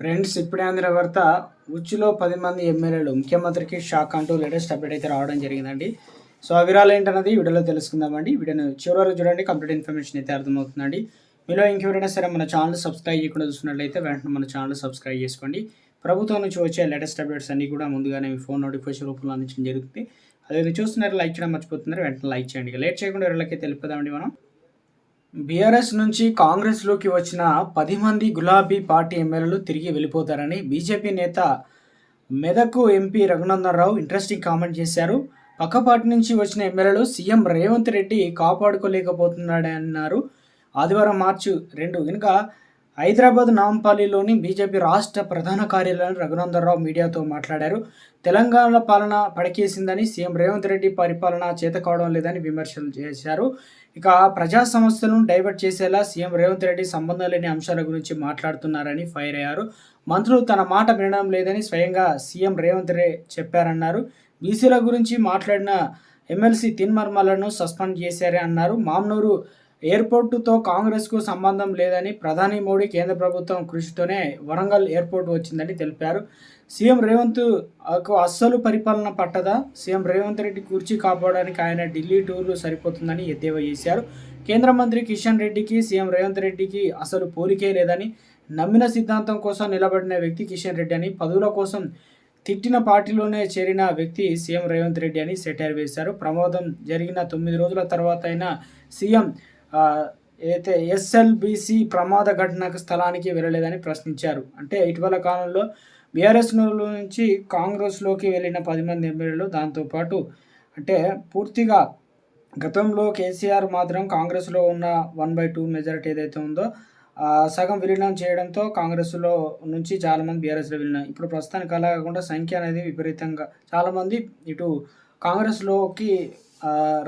Friends ఇప్పుడే అందిన వార్త ఉచ్చులో పది మంది ఎమ్మెల్యేలు ముఖ్యమంత్రికి షాక్ అంటూ లేటెస్ట్ అప్డేట్ అయితే రావడం జరిగిందండి. సో ఆ వివరాలు ఏంటన్నది వీడియోలో తెలుసుకుందామండి. వీడియోని చివరి చూడండి కంప్లీట్ ఇన్ఫర్మేషన్ అయితే అర్థమవుతుందండి. మీలో ఇంకెవరైనా సరే మన ఛానల్ సబ్స్క్రైబ్ చేయకుండా చూసినట్లయితే వెంటనే మన ఛానల్ సబ్స్క్రైబ్ చేసుకోండి. ప్రభుత్వం నుంచి వచ్చే లేటెస్ట్ అప్డేట్స్ అన్ని కూడా ముందుగానే మీ ఫోన్ నోటిఫికేషన్ రూపంలో అందించడం జరుగుతుంది. అదే చూస్తున్నారు లైక్ చేయడం మర్చిపోతున్నారు వెంటనే లైక్ చేయండి. లేట్ చేయకుండా ఎవరికైతే తెలుపుదామండి మనం. బీఆర్ఎస్ నుంచి కాంగ్రెస్లోకి వచ్చిన పది మంది గులాబీ పార్టీ ఎమ్మెల్యేలు తిరిగి వెళ్ళిపోతారని బీజేపీ నేత Medak MP Raghunandan Rao interesting comment చేశారు. పక్కపాటి నుంచి వచ్చిన ఎమ్మెల్యేలు సీఎం రేవంత్ రెడ్డి కాపాడుకోలేకపోతున్నాడని అన్నారు ఆదివారం మార్చి రెండు కనుక హైదరాబాద్ నాంపల్లిలోని బీజేపీ రాష్ట్ర ప్రధాన కార్యాలయం రఘునందనరావు మీడియాతో మాట్లాడారు. తెలంగాణ పాలన పడకేసిందని సీఎం రేవంత్ రెడ్డి పరిపాలన చేత కావడం లేదని విమర్శలు చేశారు. ఇక ప్రజా సమస్యలను డైవర్ట్ చేసేలా సీఎం రేవంత్ రెడ్డి సంబంధం లేని అంశాల గురించి మాట్లాడుతున్నారని ఫైర్ అయ్యారు. మంత్రులు తన మాట వినడం లేదని స్వయంగా సీఎం రేవంత్ రెడ్డి చెప్పారన్నారు. బీసీల గురించి మాట్లాడిన ఎమ్మెల్సీ తిన్మర్మలను సస్పెండ్ చేశారని అన్నారు. మామ్నూరు ఎయిర్పోర్టుతో కాంగ్రెస్కు సంబంధం లేదని ప్రధాని మోడీ కేంద్ర ప్రభుత్వం కృషితోనే వరంగల్ ఎయిర్పోర్ట్ వచ్చిందని తెలిపారు. సీఎం రేవంత్ అస్సలు పరిపాలన పట్టదా? సీఎం రేవంత్ రెడ్డి కుర్చీ కాపాడడానికి ఆయన ఢిల్లీ టూర్లు సరిపోతుందని ఎద్దేవా చేశారు. కేంద్ర మంత్రి కిషన్ రెడ్డికి సీఎం రేవంత్ రెడ్డికి అసలు పోలికే లేదని నమ్మిన సిద్ధాంతం కోసం నిలబడిన వ్యక్తి కిషన్ రెడ్డి అని పదవుల కోసం తిట్టిన పార్టీలోనే చేరిన వ్యక్తి సీఎం రేవంత్ రెడ్డి అని సెటైర్ వేశారు. ప్రమాదం జరిగిన తొమ్మిది రోజుల తర్వాత అయినా సీఎం ఏదైతే ఎస్ఎల్బిసి ప్రమాద ఘటనకు స్థలానికి వెళ్ళలేదని ప్రశ్నించారు. అంటే ఇటీవల కాలంలో బీఆర్ఎస్ నుంచి కాంగ్రెస్లోకి వెళ్ళిన పది మంది ఎమ్మెల్యేలు దాంతోపాటు అంటే పూర్తిగా గతంలో కేసీఆర్ మాత్రం కాంగ్రెస్లో ఉన్న వన్ బై టూ మెజారిటీ ఏదైతే ఉందో సగం విలీనం చేయడంతో కాంగ్రెస్లో నుంచి చాలామంది బీఆర్ఎస్లో వెళ్ళినారు ఇప్పుడు ప్రస్తుతానికి అలా కాకుండా సంఖ్య అనేది విపరీతంగా చాలామంది ఇటు కాంగ్రెస్లోకి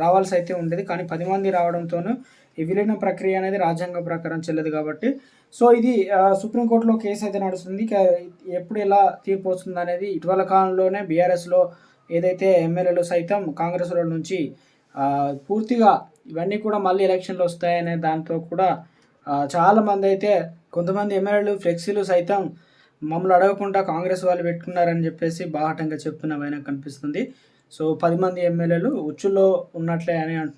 రావాల్సి అయితే ఉండేది. కానీ పది మంది రావడంతోనూ ఈ విలీన ప్రక్రియ అనేది రాజ్యాంగ ప్రకారం చెల్లదు కాబట్టి. సో ఇది సుప్రీంకోర్టులో కేసు అయితే నడుస్తుంది. ఎప్పుడు ఎలా తీర్పు వస్తుంది అనేది ఇటీవల కాలంలోనే బీఆర్ఎస్లో ఏదైతే ఎమ్మెల్యేలు సైతం కాంగ్రెస్లో నుంచి పూర్తిగా ఇవన్నీ కూడా మళ్ళీ ఎలక్షన్లు వస్తాయనే దాంతో కూడా చాలామంది చాలా మంది అయితే కొంతమంది ఎమ్మెల్యేలు ఫ్లెక్సీలు సైతం మమ్మల్ని అడగకుండా కాంగ్రెస్ వాళ్ళు పెట్టుకున్నారని చెప్పేసి బాహటంగా చెప్తున్న కనిపిస్తుంది. సో పది మంది ఎమ్మెల్యేలు ఉచ్చులో ఉన్నట్లే అని అంటున్నారు.